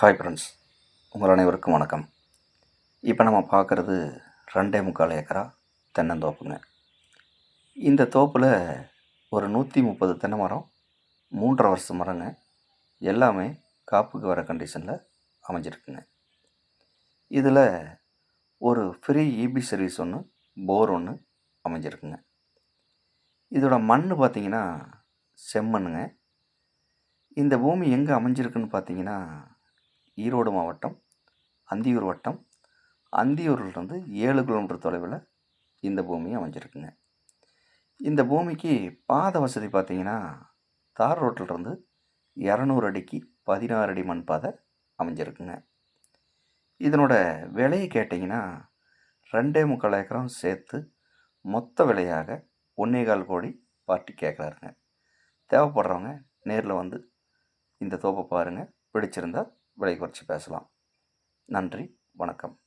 Hi friends உங்கள் அனைவருக்கும் வணக்கம். இப்போ நம்ம பார்க்குறது ரெண்டே முக்கால் ஏக்கரா தென்னந்தோப்புங்க. இந்த தோப்பில் ஒரு நூற்றி முப்பது தென்னை மரம் மூன்றரை வருஷம் மரங்க எல்லாமே காப்புக்கு வர கண்டிஷனில் அமைஞ்சிருக்குங்க. இதில் ஒரு ஃப்ரீ இபி சர்வீஸ் ஒன்று போர் ஒன்று அமைஞ்சிருக்குங்க. இதோட மண் பார்த்திங்கன்னா செம்மண்ணுங்க. இந்த பூமி எங்கே அமைஞ்சிருக்குன்னு பார்த்தீங்கன்னா ஈரோடு மாவட்டம் அந்தியூர் வட்டம். அந்தியூர்லேருந்து ஏழு கிலோமீட்டர் தொலைவில் இந்த பூமி அமைஞ்சிருக்குங்க. இந்த பூமிக்கு பாதை வசதி பார்த்தீங்கன்னா தார் ரோட்டிலிருந்து இரநூறு அடிக்கு பதினாறு அடி மண் பாதை அமைஞ்சிருக்குங்க. இதனோட விலையை கேட்டிங்கன்னா ரெண்டே முக்கால் ஏக்கரம் சேர்த்து மொத்த விலையாக ஒன்றே கால் கோடி பார்ட்டி கேட்குறாருங்க. தேவைப்படுறவங்க நேரில் வந்து இந்த தோப்பை பாருங்கள் பிடிச்சிருந்தால் விலை குறைச்சி பேசலாம். நன்றி வணக்கம்.